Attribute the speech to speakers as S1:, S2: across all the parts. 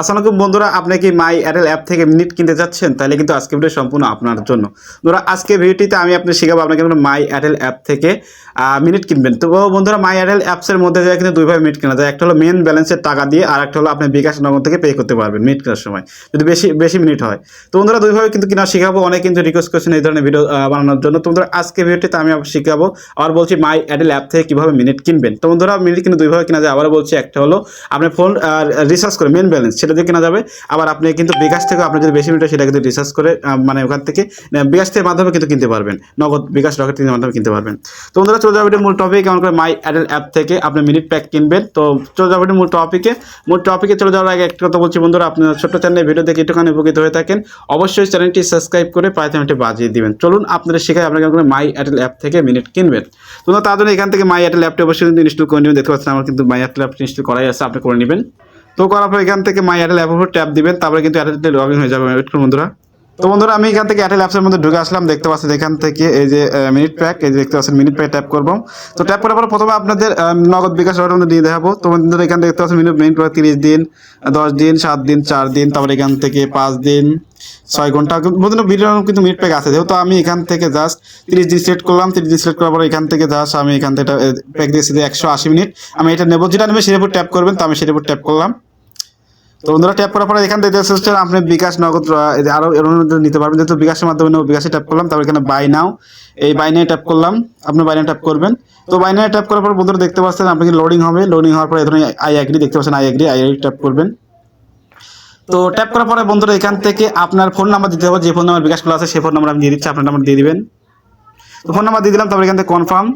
S1: আসসালামাইকুম বন্ধুরা, আপনি কি মাই এয়ারটেল অ্যাপ থেকে মিনিট কিনতে যাচ্ছেন তাহলে কিন্তু আজকে ভিডিও সম্পূর্ণ আপনার জন্য। বন্ধুরা আজকে ভিডিওটিতে আমি আপনি শেখাবো আপনাকে মাই এয়ারটেল অ্যাপ থেকে মিনিট কিনবেন। তো বন্ধুরা মাই এয়ারটেল অ্যাপসের মধ্যে যায় কিন্তু দুইভাবে মিনিট কেনা যায়। একটা হলো মেন ব্যালেন্সের টাকা দিয়ে, আর একটা হলো আপনি বিকাশ নগদ থেকে পে করতে পারবেন মিনিট কেনার সময়, যদি বেশি বেশি মিনিট হয়। তো বন্ধুরা, দুইভাবে কিন্তু কিনা শেখাবো, অনেক কিন্তু রিকোয়েস্ট করছেন এই ধরনের ভিডিও বানানোর জন্য। তো বন্ধুরা আজকে ভিডিওটিতে আমি শেখাবো, আর বলছি মাই এয়ারটেল অ্যাপ থেকে কীভাবে মিনিট কিনবেন। তো বন্ধুরা, মিনিট কিন্তু দুইভাবে কিনা যায়। আবার বলছি, একটা হলো আপনি ফোন রিচার্জ করে মেন ব্যালেন্স সেটা দিয়ে কেনা যাবে। আবার আপনি কিন্তু বিকাশ থেকে আপনি যদি বেশি হয় সেটা কিন্তু রিচার্জ করে মানে ওখান থেকে বিকাশ থেকে মাধ্যমে কিন্তু কিনতে পারবেন। নগদ বিকাশ রকেট থেকে মাধ্যমে কিনতে পারবেন। তো বন্ধুরা, চলে যাবে মূল টপিক কেমন করে মাই এয়ারটেল অ্যাপ থেকে আপনি মিনিট প্যাক কিনবেন। তো চলে যাবে মূল টপিকে মূল টপিকে চলে যাওয়ার আগে একটা কথা বলছি বন্ধুরা, আপনার ছোট্ট চ্যানেলে ভিডিও দেখে একটুখানি উপকৃত হয়ে থাকেন। অবশ্যই চ্যানেলটি সাবস্ক্রাইব করে প্রাইথমিটি বাজিয়ে দিবেন। চলুন, আপনাদের শেখায় আপনাকে মাই এয়ারটেল অ্যাপ থেকে মিনিট কিনবেন। তো তার জন্য এখান থেকে মাই এয়ারটেল অ্যাপটি অবশ্যই কিন্তু ইনস্টল করে নেবেন। দেখতে পাচ্ছেন, আমার কিন্তু মাই এয়ারটেল অ্যাপটি ইনস্টল করাই আছে, আপনি করে নেবেন। তো করার পর এখান থেকে মাই এয়ারটেল অ্যাপ ট্যাপ দিবেন, তারপরে কিন্তু এয়ারটেল লগ ইন হয়ে যাবে করুন বন্ধুরা। তো বন্ধুরা, আমি এখান থেকে এয়ারটেল অ্যাপসের মধ্যে ঢুকে আসলাম। দেখতে পাচ্ছেন এখান থেকে এই যে মিনিট প্যাক এই যে দেখতে পাচ্ছেন মিনিট প্যাক ট্যাপ করব। তো ট্যাপ করার পর প্রথমে আপনাদের নগদ বিকাশ অর্ডার দিয়ে দেখাবো। তো বন্ধুরা, এখান থেকে দেখতে পাচ্ছেন মিনিট মিনিট করে তিরিশ দিন, দশ দিন, সাত দিন, চার দিন, তারপরে এখান থেকে পাঁচ দিন, ছয় ঘণ্টা। বন্ধুরা ভিডিও কিন্তু মিনিট প্যাক আছে। যেহেতু আমি এখান থেকে জাস্ট তিরিশ দিন সিলেক্ট করলাম, তিরিশ দিন সিলেক্ট করার পর এখান থেকে জাস্ট আমি এখান থেকে প্যাক দিয়েছি একশো আশি মিনিট আমি এটা নেব, যেটা নেবে, সেটার উপর ট্যাপ করবেন, তো আমি সেটার উপর ট্যাপ করলাম। তো বন্ধুরা ট্যাপ করার পরে এখান থেকে পাচ্ছেন আপনি বিকাশ নগদ আহ, এই আরও এর মধ্যে নিতে পারবেন। যেহেতু বিকাশের মাধ্যমে বিকাশে ট্যাপ করলাম তারপর এখানে বাই নাও এই বাই নাও ট্যাপ করলাম আপনি বাই নাও ট্যাপ করবেন। তো বাই নাও ট্যাপ করার পর বন্ধুরা দেখতে পাচ্ছেন আপনাকে লোডিং হবে। লোডিং হওয়ার পরে ধরনের আই এগ্রি দেখতে পাচ্ছেন I agree I agree tap করবেন। তো ট্যাপ করার পরে বন্ধুরা এখান থেকে আপনার ফোন নাম্বার দিতে হবে যে ফোন নাম্বার বিকাশ খোলা আছে সেই ফোন নাম্বার আমি দিয়ে দিচ্ছি আপনার নাম্বার দিয়ে দিবেন। তো ফোন নাম্বার দিয়ে দিলাম তারপর এখান থেকে কনফার্ম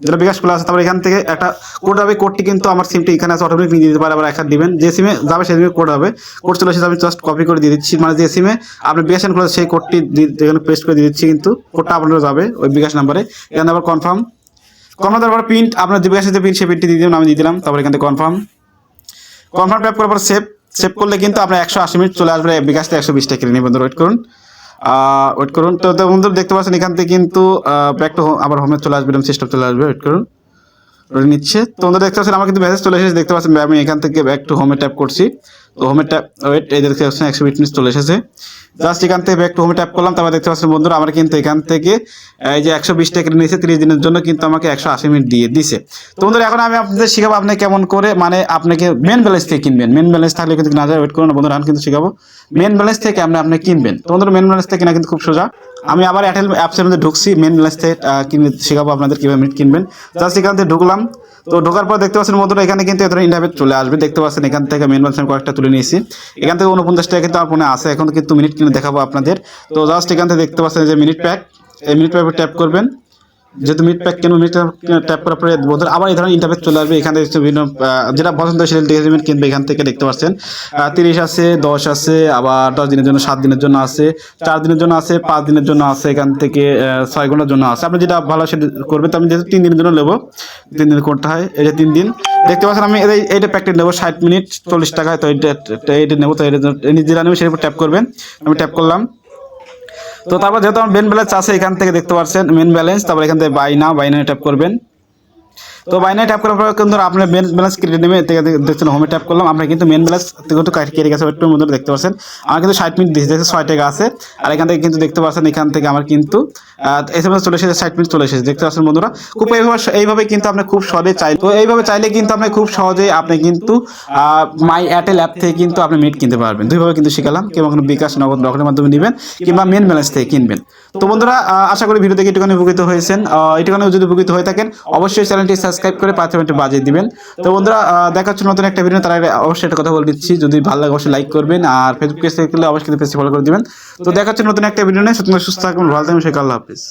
S1: যেটা বিকাশ খোলা আছে তারপর এখান থেকে একটা কোড হবে। কোডটি কিন্তু আমার সিমটি এখানে আছে অটোমেটিক নিয়ে দিতে পারে, আবার একটা দিবেন। যে সিমে যাবে, সেই সিমে কোড হবে। কোড চলে এসেছে আমি জাস্ট কপি করে দিয়ে দিচ্ছি। মানে যে সিমে আপনি বিকাশ খোলা সেই কোডটি এখানে পেস্ট করে দিয়ে দিচ্ছি কিন্তু কোডটা আপনার যাবে ওই বিকাশ নাম্বারে এখানে আবার কনফার্ম কনফার্ম তারপর প্রিন্ট আপনার যে বিকাশের যে প্রিন্ট সেই প্রিন্টটি দিয়ে দিলাম, আমি দিয়ে দিলাম। তারপর এখান থেকে কনফার্ম কনফার্ম ট্যাপ করার পর সেভ সেভ করলে কিন্তু আপনার একশো আশি মিনিট চলে আসবে, বিকাশ থেকে একশো বিশটা কিনে বন্ধু ওয়েট করুন। ওয়েট করুন। তো বন্ধু দেখতে পাচ্ছেন, এখান থেকে কিন্তু ব্যাক টু আবার হোমে চলে আসবে সিস্টেম চলে আসবে। ওয়েট করুন। নিচ্ছে। তো বন্ধু দেখতে পাচ্ছেন, আমার কিন্তু মেসেজ চলে এসেছে, দেখতে পাচ্ছেন, আমি এখান থেকে ব্যাক টু হোমে ট্যাপ করছি। তো হোমে ট্যাপ ওয়েট দেখতে একশো চলে এসেছে। থেকে ট্যাপ করলাম দেখতে বন্ধুরা, আমার কিন্তু এখান থেকে এই যে একশো বিশ টাকা নিয়েছে তিরিশ দিনের জন্য কিন্তু আমাকে একশো আশি মিনিট দিয়ে দিছে। এখন আমি আপনাদের শিখাবো আপনি কেমন করে মানে আপনাকে মেন থেকে কিনবেন। মেন ব্যালেন্স থাকলে কিন্তু ওয়েট করুন কিন্তু শিখাবো। মেন থেকে আপনি আপনি কিনবেন। মেন ব্যালেন্স থেকে কিনা কিন্তু খুব সোজা। আমি আবার এয়ারটেল অ্যাপসের মধ্যে ঢুকছি মেন ব্যালেন্স থেকে কিনে, শেখাবো আপনাদের কীভাবে মিনিট কিনবেন। জাস্ট এখান থেকে ঢুকলাম। তো ঢোকার পর দেখতে পাচ্ছেন বন্ধুরা, এখানে কিন্তু এত ইন্টারভেট চলে আসবে। দেখতে পাচ্ছেন এখান থেকে মেন আমি কয়েকটা তুলে নিয়েছি। এখান থেকে উনপঞ্চাশ টাকা কিন্তু আপনার ফোনে আছে, এখন কিন্তু মিনিট কিনে দেখাবো আপনাদের। তো জাস্ট এখান থেকে দেখতে পাচ্ছেন যে মিনিট প্যাক এই মিনিট প্যাকে ট্যাপ করবেন। যেহেতু মিনিট প্যাক কেন মিনিট ট্যাপ করার পরে বন্ধুরা আবার এই ধরনের ইন্টারভেট চলে আসবে। এখান থেকে বিভিন্ন যেটা পছন্দ সেটা ডিএসএমএন কিনবে, এখান থেকে দেখতে পাচ্ছেন। তিরিশ আছে, দশ আছে, আবার দশ দিনের জন্য, সাত দিনের জন্য আছে, চার দিনের জন্য আছে, পাঁচ দিনের জন্য আছে, এখান থেকে ছয় ঘণ্টার জন্য আছে। আপনি যেটা ভালো সেটা করবেন তো আমি যেহেতু তিন দিনের জন্য নেব, তিন দিন করতে হয় যে তিন দিন। দেখতে পাচ্ছেন আমি এই এইটা প্যাকেট নেব, ষাট মিনিট, চল্লিশ টাকায়, তো এইটা এইটা নেব, তো এটা যেটা নেব, সেটার উপর ট্যাপ করবেন। আমি ট্যাপ করলাম। তো তারপর যেহেতু আমার মেন ব্যালেন্স আছে এখান থেকে দেখতে পাচ্ছেন মেন ব্যালেন্স তারপর এখান থেকে বাইনা বাইনা ট্যাপ করবেন। তো বাইনারি ট্যাপ করার পর কিন্তু আপনার মেন ব্যালেন্স এতে এতে দেখছেন হোমে ট্যাপ করলাম। আপনার কিন্তু মেন ব্যালেন্স কিন্তু কেটে গেছে একটু মধ্যে দেখতে পাচ্ছেন। আমার কিন্তু ষাট মিনিট দিয়েছে ছয় টাকা আছে। আর এখান থেকে কিন্তু দেখতে পাচ্ছেন, এখান থেকে আমার কিন্তু এস এম এস চলে এসেছে, ষাট মিনিট চলে এসেছে। দেখতে পাচ্ছেন বন্ধুরা, খুব এইভাবে এইভাবে কিন্তু আপনি খুব সহজে চাই, তো এইভাবে চাইলে কিন্তু আপনি খুব সহজেই আপনি কিন্তু মাই এয়ারটেল অ্যাপ থেকে কিন্তু আপনি মিনিট কিনতে পারবেন। দুইভাবে কিন্তু শিখালাম কিংবা কোনো বিকাশ, নগদ রকেটের মাধ্যমে নেবেন, কিংবা মেন ব্যালেন্স থেকে কিনবেন। তো বন্ধুরা আশা করি ভিডিও থেকে একটুখানি উপকৃত হয়েছেন। একটুখানি যদি উপকৃত হয়ে থাকেন, অবশ্যই চ্যানেলটি সাবস্ক্রাইব করে পাঁচ মিনিট বাজিয়ে দিবেন। তো বন্ধুরা দেখাচ্ছ নতুন একটা ভিডিও তার অবশ্যই একটা কথা বলে দিচ্ছি। যদি ভালো লাগে, অবশ্যই লাইক করবেন। আর ফেসবুক পেজ থেকে অবশ্যই ফলো করে দিবেন। তো দেখা নতুন একটা ভিডিও নিয়ে। সুস্থ থাকবেন ভালো থাকবেন সেকাল আল্লাহ হাফিজ।